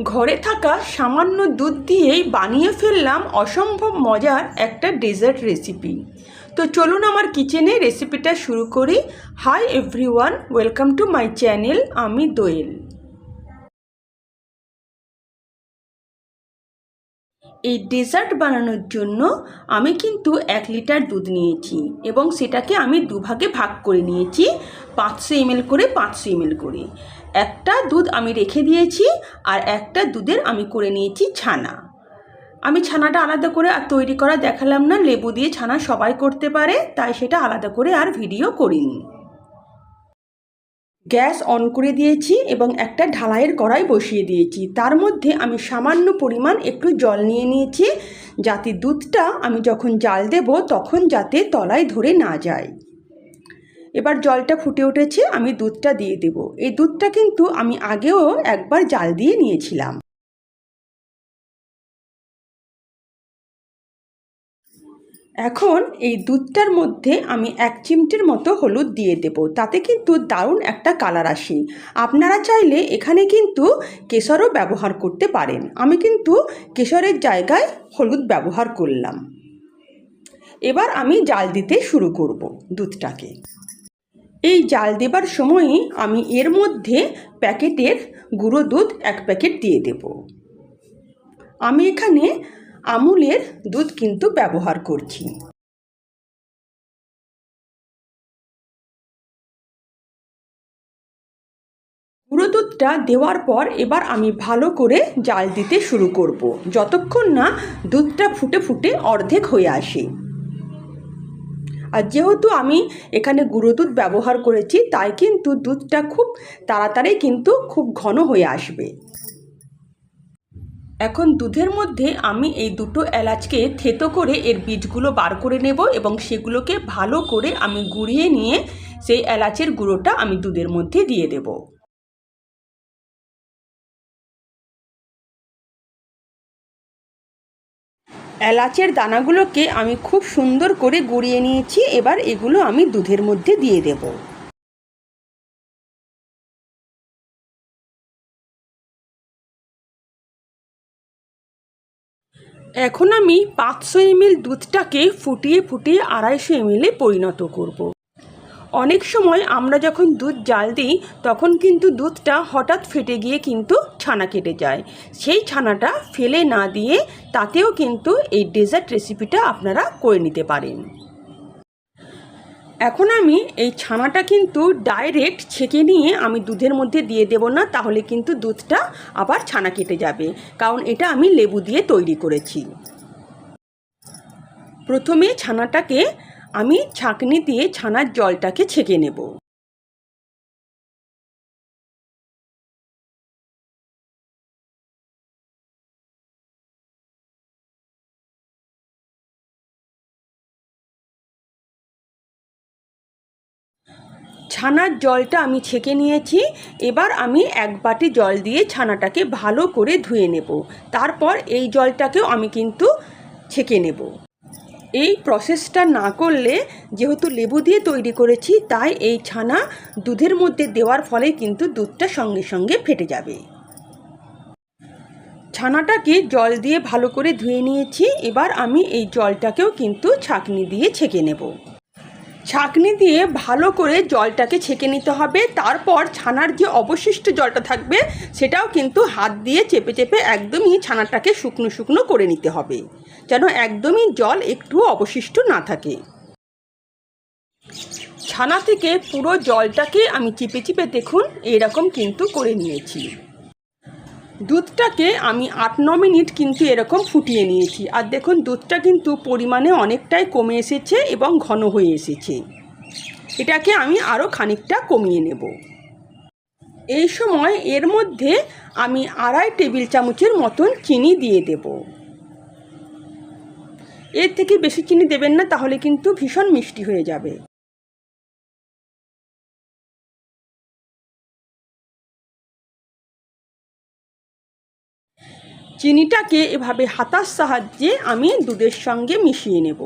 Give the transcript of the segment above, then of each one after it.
ঘরে থাকা সামান্য দুধ দিয়েই বানিয়ে ফেললাম অসম্ভব মজার একটা ডেজার্ট রেসিপি। তো চলুন আমার কিচেনে রেসিপিটা শুরু করি। Hi everyone, welcome to my channel, আমি দোয়েল। এই ডেজার্ট বানানোর জন্য আমি কিন্তু এক লিটার দুধ নিয়েছি এবং সেটাকে আমি দুভাগে ভাগ করে নিয়েছি পাঁচশো এমএল করে পাঁচশো এমএল করে। একটা দুধ আমি রেখে দিয়েছি আর একটা দুধের আমি করে নিয়েছি ছানা। আমি ছানাটা আলাদা করে আর তৈরি করা দেখালাম না, লেবু দিয়ে ছানা সবাই করতে পারে, তাই সেটা আলাদা করে আর ভিডিও করিনি। গ্যাস অন করে দিয়েছি এবং একটা ঢালাইয়ের কড়াই বসিয়ে দিয়েছি। তার মধ্যে আমি সামান্য পরিমাণ একটু জল নিয়ে নিয়েছি, যাতে দুধটা আমি যখন জাল দেব তখন যাতে তলায় ধরে না যায়। এবার জলটা ফুটে উঠেছে, আমি দুধটা দিয়ে দেব। এই দুধটা কিন্তু আমি আগেও একবার জাল দিয়ে নিয়েছিলাম। এখন এই দুধটার মধ্যে আমি এক চিমটির মতো হলুদ দিয়ে দেব। তাতে কিন্তু দারুণ একটা কালার আসে। আপনারা চাইলে এখানে কিন্তু কেশরও ব্যবহার করতে পারেন। আমি কিন্তু কেশরের জায়গায় হলুদ ব্যবহার করলাম। এবার আমি জাল দিতে শুরু করব দুধটাকে। এই জাল দেবার সময়ই আমি এর মধ্যে প্যাকেটের গুঁড়ো দুধ এক প্যাকেট দিয়ে দেব। আমি এখানে আমুলের দুধ কিন্তু ব্যবহার করছি। গুঁড়ো দুধটা দেওয়ার পর এবার আমি ভালো করে জাল দিতে শুরু করব, যতক্ষণ না দুধটা ফুটে ফুটে অর্ধেক হয়ে আসে। আর যেহেতু আমি এখানে গুঁড়ো দুধ ব্যবহার করেছি, তাই কিন্তু দুধটা খুব তাড়াতাড়ি কিন্তু খুব ঘন হয়ে আসবে। এখন দুধের মধ্যে আমি এই দুটো এলাচকে থেতো করে এর বীজগুলো বার করে নেব এবং সেগুলোকে ভালো করে আমি গুঁড়িয়ে নিয়ে সেই এলাচের গুঁড়োটা আমি দুধের মধ্যে দিয়ে দেব। এলাচের দানাগুলোকে আমি খুব সুন্দর করে গুঁড়িয়ে নিয়েছি, এবার এগুলো আমি দুধের মধ্যে দিয়ে দেবো। এখন আমি পাঁচশো এমএল দুধটাকে ফুটিয়ে ফুটিয়ে আড়াইশো এমএলে পরিণত করব। অনেক সময় আমরা যখন দুধ জাল দিই, তখন কিন্তু দুধটা হঠাৎ ফেটে গিয়ে কিন্তু ছানা কেটে যায় সেই ছানাটা ফেলে না দিয়ে তাতেও কিন্তু এই ডেজার্ট রেসিপিটা আপনারা করে নিতে পারেন এখন আমি এই ছানাটা কিন্তু ডাইরেক্ট ছেঁকে নিয়ে আমি দুধের মধ্যে দিয়ে দেব না, তাহলে কিন্তু দুধটা আবার ছানা কেটে যাবে। কারণ এটা আমি লেবু দিয়ে তৈরি করেছি। প্রথমে ছানাটাকে আমি ছাঁকনি দিয়ে ছানার জলটাকে ছেঁকে নেব। ছানার জলটা আমি ছেঁকে নিয়েছি। এবার আমি এক বাটি জল দিয়ে ছানাটাকে ভালো করে ধুয়ে নেব। তারপর এই জলটাকেও আমি কিন্তু ছেঁকে নেব। এই প্রসেসটা না করলে যেহেতু লেবু দিয়ে তৈরি করেছি, তাই এই ছানা দুধের মধ্যে দেওয়ার ফলে কিন্তু দুধটা সঙ্গে সঙ্গে ফেটে যাবে। ছানাটাকে জল দিয়ে ভালো করে ধুয়ে নিয়েছি। এবার আমি এই জলটাকেও কিন্তু ছাঁকনি দিয়ে ছেঁকে নেব। ছাঁকনি দিয়ে ভালো করে জলটাকে ছেঁকে নিতে হবে। তারপর ছানার যে অবশিষ্ট জলটা থাকবে, সেটাও কিন্তু হাত দিয়ে চেপে চেপে একদমই ছানাটাকে শুকনো শুকনো করে নিতে হবে, যেন একদমই জল একটু অবশিষ্ট না থাকে। ছানা থেকে পুরো জলটাকে আমি চিপে চিপে দেখুন, এরকম কিন্তু করে নিয়েছি। দুধটাকে আমি আট, ন মিনিট কিন্তু এরকম ফুটিয়ে নিয়েছি। আর দেখুন, দুধটা কিন্তু পরিমাণে অনেকটাই কমে এসেছে এবং ঘন হয়ে এসেছে। এটাকে আমি আরও খানিকটা কমিয়ে নেব। এই সময় এর মধ্যে আমি আড়াই টেবিল চামচের মতন চিনি দিয়ে দেব। এর থেকে বেশি চিনি দেবেন না, তাহলে কিন্তু ভীষণ মিষ্টি হয়ে যাবে। চিনিটাকে এভাবে হাতার সাহায্যে আমি দুধের সঙ্গে মিশিয়ে নেব।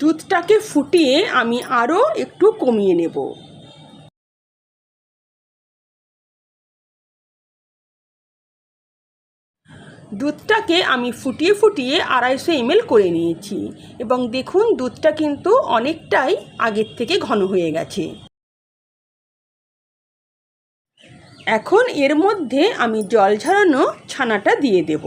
দুধটাকে ফুটিয়ে আমি আরও একটু কমিয়ে নেব। দুধটাকে আমি ফুটিয়ে ফুটিয়ে আড়াইশো এমএল করে নিয়েছি এবং দেখুন দুধটা কিন্তু অনেকটাই আগের থেকে ঘন হয়ে গেছে। এখন এর মধ্যে আমি জল ঝরানো ছানাটা দিয়ে দেব।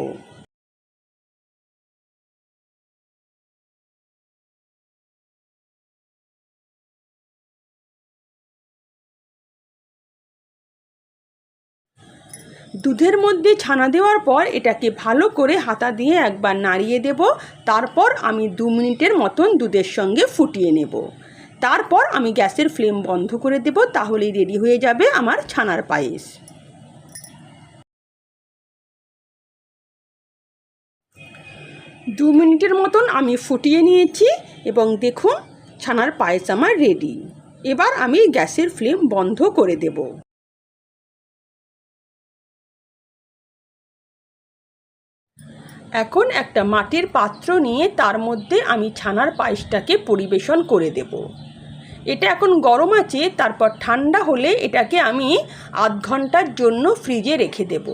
দুধের মধ্যে ছানা দেওয়ার পর এটাকে ভালো করে হাতা দিয়ে একবার নাড়িয়ে দেব। তারপর আমি দু মিনিটের মতন দুধের সঙ্গে ফুটিয়ে নেব। তারপর আমি গ্যাসের ফ্লেম বন্ধ করে দেব, তাহলেই রেডি হয়ে যাবে আমার ছানার পায়েস। দু মিনিটের মতন আমি ফুটিয়ে নিয়েছি এবং দেখুন, ছানার পায়েস আমার রেডি। এবার আমি গ্যাসের ফ্লেম বন্ধ করে দেব। এখন একটা মাটির পাত্র নিয়ে তার মধ্যে আমি ছানার পায়েসটাকে পরিবেশন করে দেব। এটা এখন গরম আছে, তারপর ঠান্ডা হলে এটাকে আমি আধ ঘণ্টার জন্য ফ্রিজে রেখে দেব।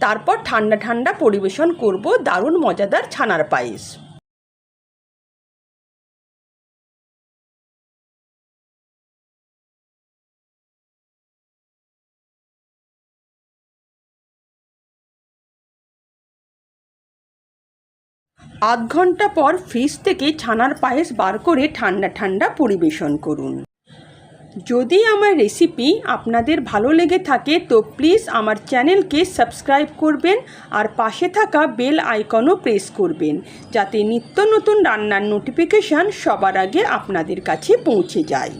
তারপর ঠান্ডা ঠান্ডা পরিবেশন করব দারুণ মজাদার ছানার পায়েস। আধ ঘণ্টা পর ফ্রিজ থেকে ছানার পায়েস বার করে ঠান্ডা ঠান্ডা পরিবেশন করুন। যদি আমার রেসিপি আপনাদের ভালো লেগে থাকে, তো প্লিজ আমার চ্যানেলকে সাবস্ক্রাইব করবেন আর পাশে থাকা বেল আইকনও প্রেস করবেন, যাতে নিত্য নতুন রান্নার নোটিফিকেশান সবার আগে আপনাদের কাছে পৌঁছে যায়।